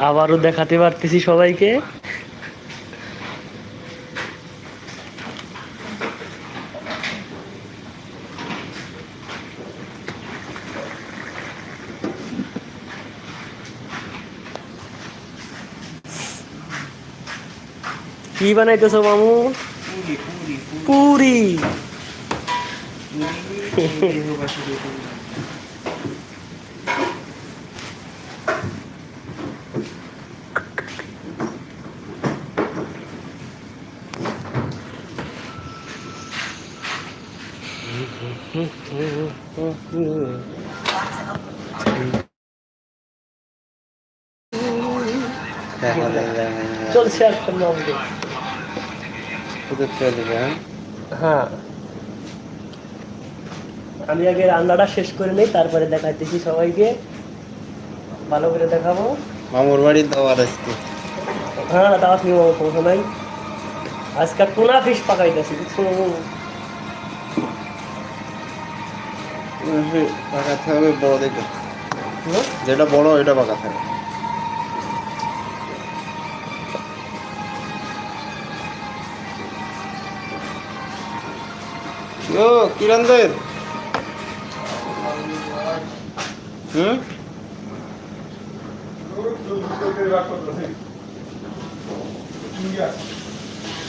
আবারও দেখাতে পারতেছি সবাইকে। কি বানাইতেছো মামু? পুরি। পুরি পুরি পুরি দেহবাসী পুরি দেখা যাবে চলছে একটা মামু চলবে হ্যাঁ হ্যাঁ। আমি আগে রান্নাটা শেষ করে নেই তারপরে দেখাইতেছি সবাইকে। ভালো করে দেখাবো। মামুর বাড়ির দাওয়ার আজকে। হ্যাঁ তা আপনি সমস্যা নাই। আজকে টুনা ফিশ পাকাইতেছি বুঝছ মামু? পাকাতে হবে বড় দেখে। যেটা বড় ওইটা পাকাতে হবে ও কিরণদের হুম?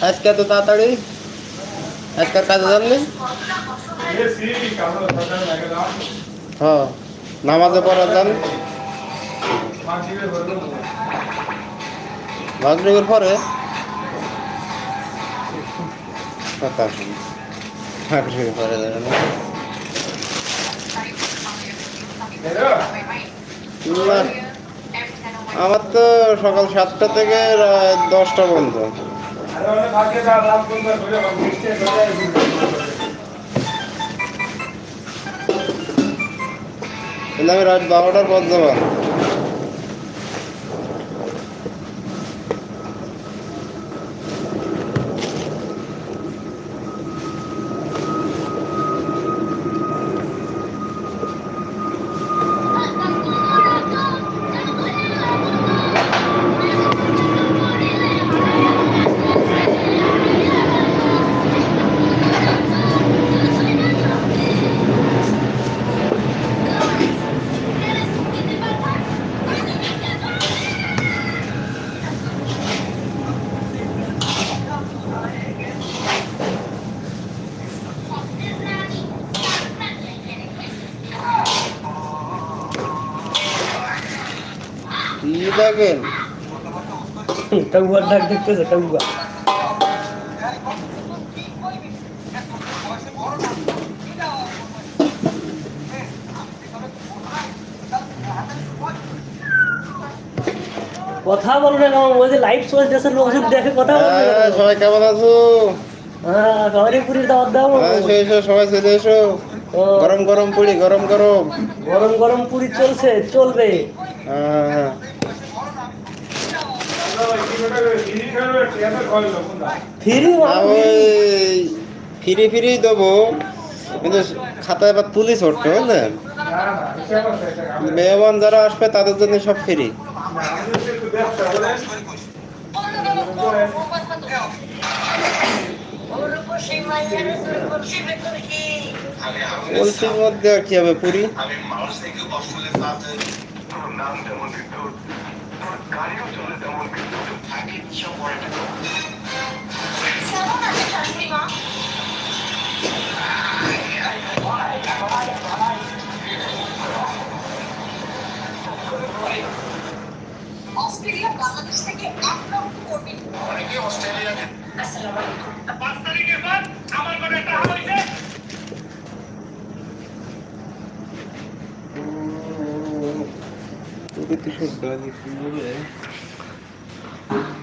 আজকে এত তাড়াতাড়ি? আজকাল কাজে জানলি হ্যাঁ নামাজে পড়া যান। মাগরিবের পরে? না, আমার তো সকাল সাতটা থেকে দশটা পর্যন্ত। আমি রাত বারোটার পর যাব কি দেখেন। টাউয়ার ডাক দেখতেছে টাউয়া কথা বলো না কেমন ওই যে লাইভ চলতেছে লোকজন দেখে কথা বলবে হ্যাঁ, সবাই কেমন আছো? হ্যাঁ সবারই পুরীর দাওয়াত দাও হ্যাঁ, এসো সবাই চলে এসো। গরম গরম পুরি গরম গরম। গরম গরম পুরি চলছে চলবে। হ্যাঁ হ্যাঁ। ফ্রি ফিরি দেবো কিন্তু খাতায় এবার তুলি ছোট্ট বুঝলেন মেহমান যারা আসবে তাদের জন্য সব ফ্রি। মধ্যে কি হবে পুরি? গাড়িও চলে তেমন কিন্তু থাকে সব পরে অস্ট্রেলিয়া বাংলাদেশ থেকে এক লক্ষ কর্মী অনেকে অস্ট্রেলিয়া আসসালামু আলাইকুম। পাঁচ তারিখের পর আমার ঘরে একটা হয়েছে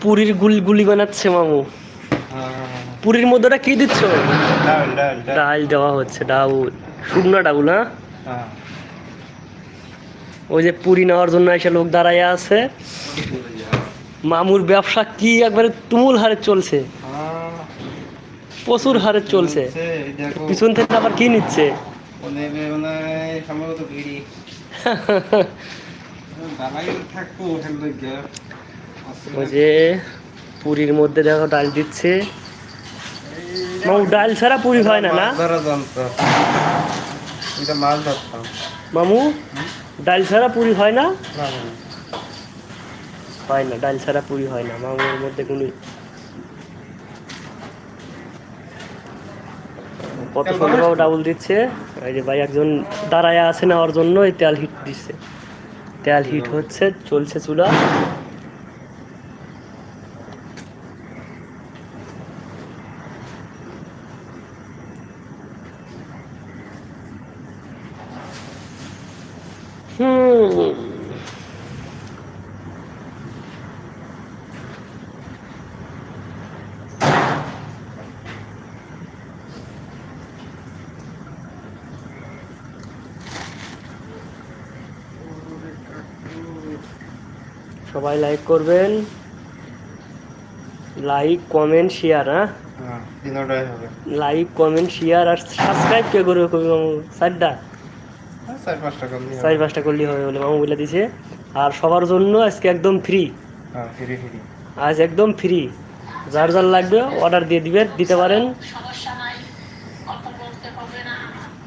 পুরীর গুলি গুলি বানাচ্ছে মামু। পুরীর মধ্যে ওটা কি দিচ্ছ? ডাল দেওয়া হচ্ছে ডাউল। শুকনো ডাউল হ্যাঁ? ওই যে পুরি নেওয়ার জন্য এসে লোক দাঁড়ায় আছে। মামুর ব্যবসা কি একবারে তুমুল হারে চলছে? প্রচুর হারে চলছে। পিছন থেকে আবার কি নিচ্ছে? সম্ভবত বিড়ি থাকব ওখানে থেকে ওই যে পুরীর মধ্যে দেখো ডাল দিচ্ছে। মামু ডাল ছাড়া পুরি হয় না না? মামু ডাল ছাড়া পুরি হয় না? না, না। হয় না ডাল ছাড়া পুরি হয় না। মামুর মধ্যে কোনো কত সুন্দরভাবে ডাবল দিচ্ছে। এই যে ভাই একজন দাঁড়ায় আছে নেওয়ার জন্য এই তেল হিট দিচ্ছে। তেল হিট হচ্ছে চলছে চুলা। সবাই লাইক করবেন। লাইক কমেন্ট শেয়ার হ্যাঁ? হ্যাঁ লাইক কমেন্ট শেয়ার আর সাবস্ক্রাইব কে করবে কবি মামু? চারটা? হ্যাঁ, চার পাঁচটা করলেই হবে। বলে মামু বলে দিছে। আর সবার জন্য আজকে একদম ফ্রি হ্যাঁ ফিরি ফিরি আজ একদম ফ্রি যার যার লাগবে অর্ডার দিয়ে দিবেন দিতে পারেন। সমস্যা নাই কথা বলতে হবে না।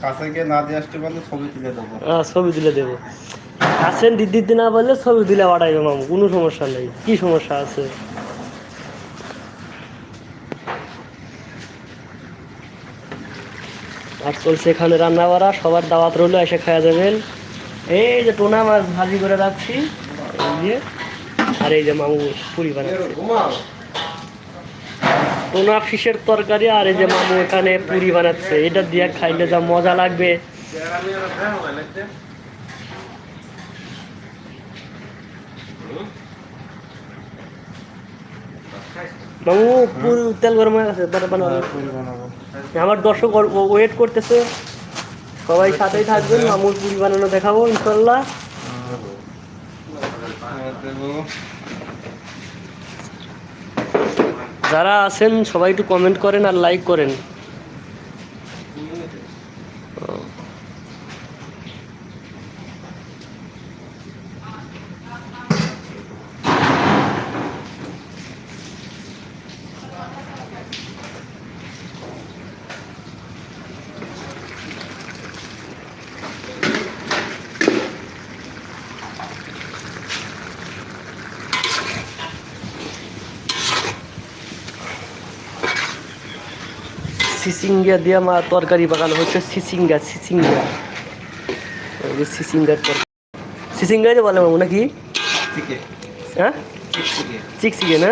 কাছে গিয়ে না দিয়ে আসতে পারলে ছবি তুলে দেবো। আহ, ছবি তুলে দেবো। আসেন দিদি না বললে ছবি দিলে পাঠাইবে মামু, কোনো সমস্যা নেই। কি সমস্যা আছে? আর চলছে এখানে রান্না বাড়া সবার দাওয়াত রইল, এসে খাওয়া যাবেন এই যে টোনা মাছ ভাজি করে রাখছি, এই যে, আর এই যে মামু পুরি বানাচ্ছে। টোনা ফিশের তরকারি, আর এই যে মামু এখানে পুরি বানাচ্ছে। এটা দিয়ে খাইলে যা মজা লাগবে। মামু পুরি তেল গরম হয়ে গেছে বানাবো। আমার দর্শক ওয়েট করতেছে। সবাই সাথেই থাকবেন মামুর পুরি বানানো দেখাবো ইনশাল্লাহ যারা আছেন সবাই একটু কমেন্ট করেন আর লাইক করেন। সিসিঙ্গা দিয়ে মা তরকারি বাগানো হচ্ছে সিসিঙ্গা সিসিঙ্গা। সিসিঙ্গার তরকারি। সিসিঙ্গাই তো বলে মামু নাকি? হ্যাঁ? ঠিকই চিকচিকে না?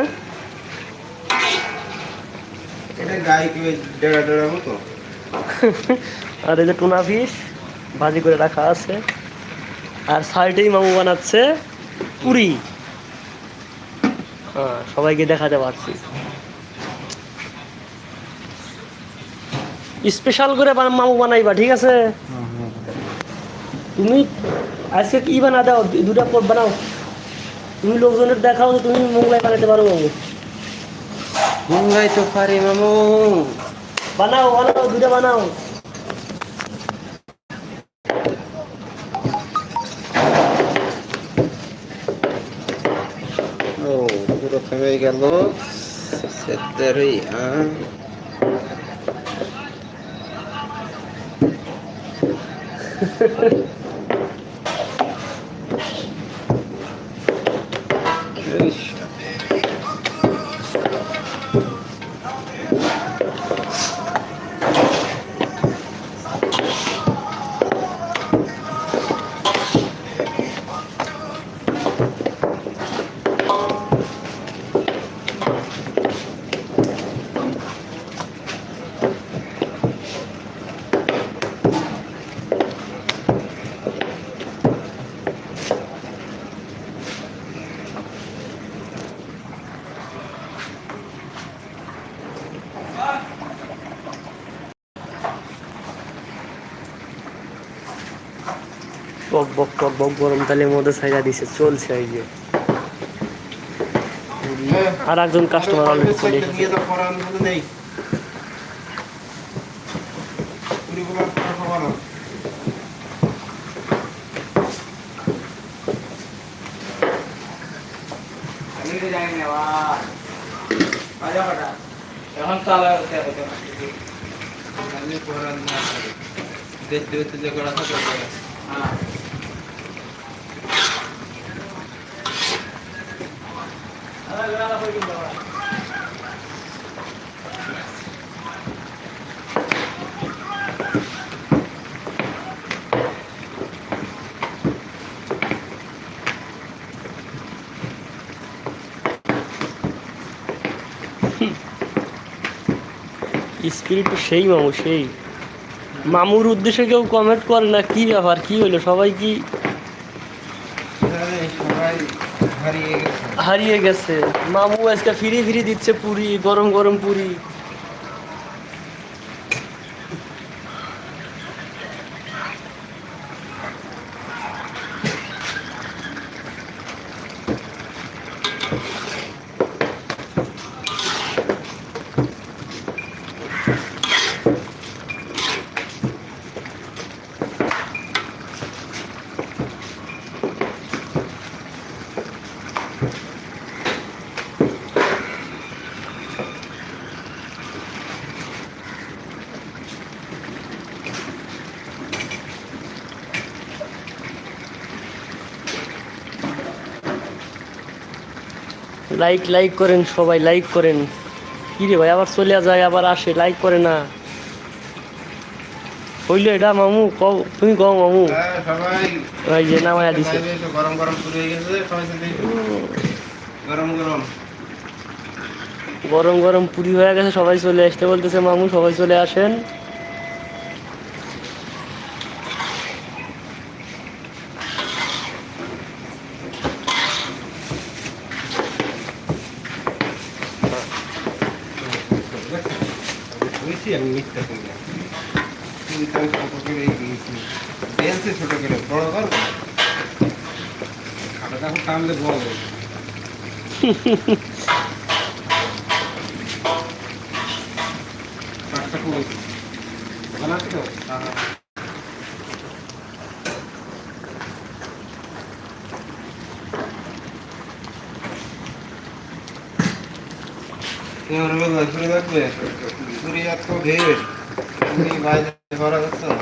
আর এই যে টুনা ফিশ ভাজি করে রাখা আছে। আর সাইডেই মামু বানাচ্ছে পুরি। হ্যাঁ সবাইকে দেখাতে পারছি। স্পেশাল করে মামু বানাইবা ঠিক আছে? তুমি আজকে কি বানা দাও? দুটা পদ বানাও। তুমি লোকজনের দেখাও যে তুমি মোগলাই বানাতে পারো মামু। তো পারি মামু। বানাও বানাও দুটা বানাও। ও পুরো থেমে গেল। সেটারই আ Vixe. টক বক টক বক গরম তেলের মধ্যে সাইডা দিছে চলছে এই যে। আর একজন কাস্টমার অলরেডি চলে এসেছে। এখন চালা দেখতে দেখতে যে করা থাকে হ্যাঁ। স্পিরিট সেই মামু সেই। মামুর উদ্দেশ্যে কেউ কমেন্ট করে না, কি ব্যাপার, কি হলো? সবাই কি সবাই হারিয়ে গেছে। মামু আজকে ফিরি ফিরি দিচ্ছে পুরি গরম গরম পুরি। লাইক লাইক করেন সবাই লাইক করেন। কি রে ভাই, আবার চলে যায়, আবার আসে লাইক করে না। হইল এটা মামু, কও, তুমি কও মামু। ওই যে নামায়া দিছে। গরম গরম শুরু হয়ে গেছে সবাই গরম গরম গরম গরম পুরি হয়ে গেছে, সবাই চলে আসতে বলতেছে মামু, সবাই চলে আসেন। আমি মিথ্যা করি কিন্তু আমি করে গিয়েছি ডেন্সে ছোট করে বড় কর খাটাটা এখন টানলে বড় খুব বানাচ্ছি তো? হ্যাঁ হ্যাঁ। এবার হবে ঘুরে থাকবে পুরী এত ভিড় পুরী বাইরে ভরা যাচ্ছে না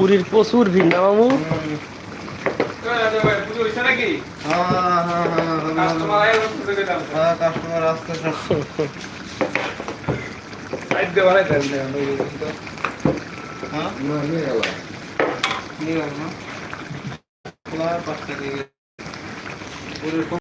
পুরীর প্রচুর ভিড় না মামু? হ্যাঁ হ্যাঁ হ্যাঁ।